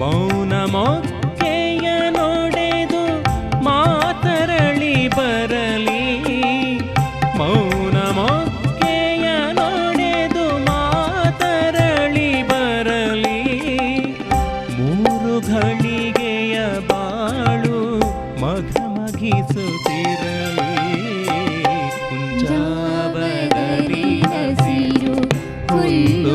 ಮೌನ ನೋಡೆದು ಮಾತರಳಿ ಬರಲಿ. ಮೌನ ನೋಡೆದು ಮಾತರಳಿ ಬರಲಿ. ಮೂರು ಘಳಿಗೆಯ ಬಾಳು ಮಘ ಮಘಿಸುತ್ತಿರಲಿ ಕುಂಜಾವದಲ್ಲಿ ಹಸಿರು ಹುಲ್ಲು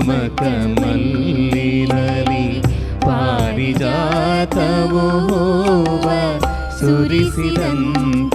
ಹುಲ್ಲು ಮಕ ಮಲ್ಲಿಲಲಿ ಪಾರಿಜಾತವು ಹೂವ ಸುರಿಸಿದಂತೆ